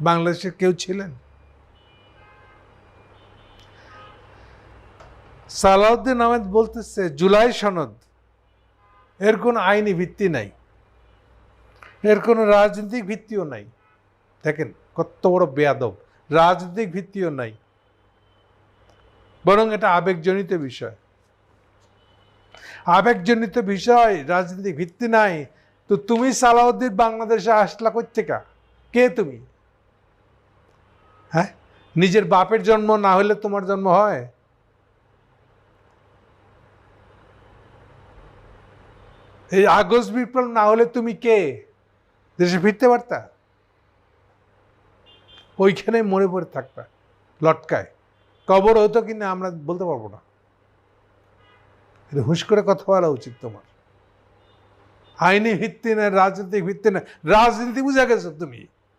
বাংলাদেশের কেউ ছিলেন? সালাউদ্দিন আহমেদ বলতেছে, জুলাই সনদ, এর কোনো আইনি ভিত্তি নাই। এর কোনো রাজনৈতিক ভিত্তিও নাই। দেখেন, কত বড় বেয়াদব, রাজনৈতিক ভিত্তিও নাই। বরং এটা আবেগজনিত বিষয়। আবেগজনিত বিষয়, রাজনৈতিক ভিত্তি নাই। তো তুমি সালাউদ্দিন বাংলাদেশে আসলা কোথেকা কে তুমি? নিজের বাপের জন্ম না হলে তোমার জন্ম হয়? এই আগস্ট বিপ্লব না হলে তুমি কে? দেশে ফিরতে পারতা? ওইখানে মরে পড়ে থাকবা লটকায়। কবর হতো কিনা আমরা বলতে পারব না। হুশ করে কথা বলা উচিত তোমার। আইনি ভিত্তি না, রাজনৈতিক ভিত্তি না, রাজনীতি বুঝা গেছো তুমি।